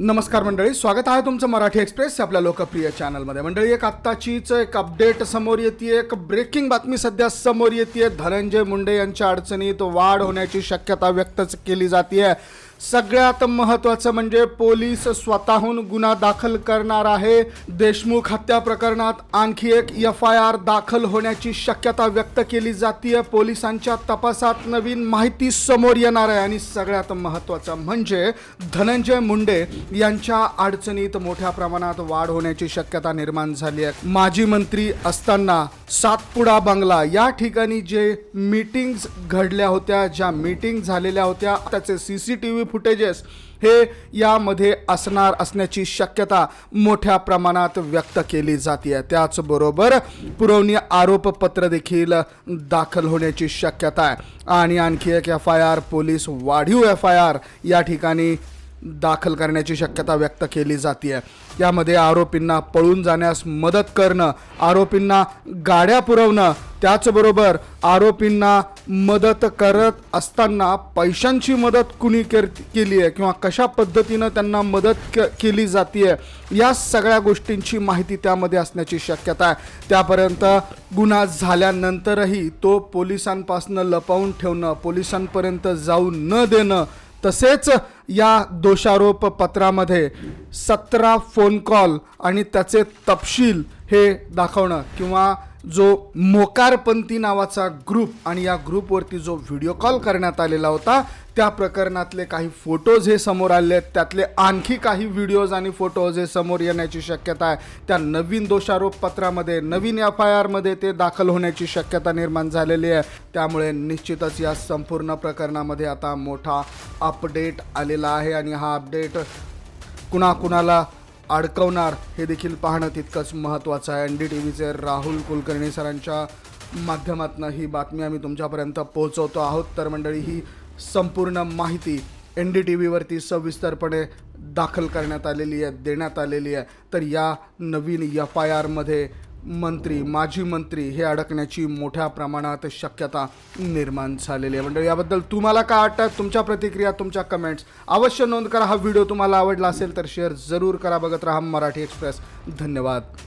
नमस्कार मंडळी स्वागत आहे तुमचं मराठी एक्सप्रेस आपल्या लोकप्रिय चॅनलमध्ये. मंडळी एक आत्ताचीच एक अपडेट समोर येते एक ब्रेकिंग बातमी सध्या समोर येते धनंजय मुंडे यांच्या अडचणीत वाढ होण्याची शक्यता व्यक्तच केली जाते सगळ्यात महत्त्वाचं म्हणजे पोलीस स्वतःहून गुन्हा दाखल करणार आहे. देशमुख हत्या प्रकरणात आणखी एक एफ आय आर दाखल होण्याची शक्यता व्यक्त केली जाते पोलिसांच्या तपासात नवीन माहिती समोर येणार आहे. आणि सगळ्यात महत्त्वाचं म्हणजे धनंजय मुंडे यांच्या अडचणीत मोठ्या प्रमाणात वाढ होण्याची शक्यता निर्माण झाली आहे. माजी मंत्री असताना सातपुडा बंगला या ठिकाणी जे मीटिंग्स घडल्या होत्या ज्या मीटिंग झालेल्या होत्या त्याचे C C T V footages हे यामध्ये असणार असण्याची शक्यता मोठ्या प्रमाणात व्यक्त केली जाते त्याचबरोबर पुरवणी आरोपपत्र देखील दाखल होण्याची शक्यता आहे. आणि आणखी एक एफ आय आर पोलीस वाढीव एफ आय आर या ठिकाणी दाखल करण्याची शक्यता व्यक्त केली जाते यामध्ये आरोपींना पळून जाण्यास मदत करणं आरोपींना गाड्या पुरवणं त्याचबरोबर आरोपींना मदत करत असताना पैशांची मदत कुणी कर केली आहे किंवा कशा पद्धतीनं त्यांना मदत क केली जाते या सगळ्या गोष्टींची माहिती त्यामध्ये असण्याची शक्यता आहे. त्यापर्यंत गुन्हा झाल्यानंतरही तो पोलिसांपासून लपवून ठेवणं पोलिसांपर्यंत जाऊ न देणं तसेच या दोषारोप पत्रामध्ये सतरा फोन कॉल आणि त्याचे तपशील हे दाखवणं किंवा जो मोकारपंथी नावाचा ग्रुप आणि या ग्रुपवरती जो व्हिडिओ कॉल करण्यात आलेला होता त्या प्रकरणातले काही फोटोज हे समोर आले आहेत. त्यातले आणखी काही व्हिडिओज आणि फोटोज हे समोर येण्याची शक्यता आहे. त्या नवीन दोषारोप पत्रामध्ये नवीन एफ आय आरमध्ये ते दाखल होण्याची शक्यता निर्माण झालेली आहे. त्यामुळे निश्चितच या संपूर्ण प्रकरणामध्ये आता मोठा अपडेट आलेला आहे आणि हा अपडेट कुणाकुणाला अडकवणार हे देखील पाहणं तितकंच महत्त्वाचं आहे. एन डी टी व्हीचे राहुल कुलकर्णी सरांच्या माध्यमातून ही बातमी आम्ही तुमच्यापर्यंत पोहोचवतो आहोत. तर मंडळी ही संपूर्ण माहिती एन डी टी व्हीवरती सविस्तरपणे दाखल करण्यात आलेली आहे देण्यात आलेली आहे. तर या नवीन एफ आय आरमध्ये मंत्री माजी मंत्री हे अडकण्याची मोठ्या प्रमाणात शक्यता निर्माण झालेली आहे. म्हणजे याबद्दल तुम्हाला काय वाटतं? तुमच्या प्रतिक्रिया तुमच्या कमेंट्स अवश्य नोंद करा. हा व्हिडिओ तुम्हाला आवडला असेल तर शेअर जरूर करा. बघत राहा मराठी एक्सप्रेस धन्यवाद.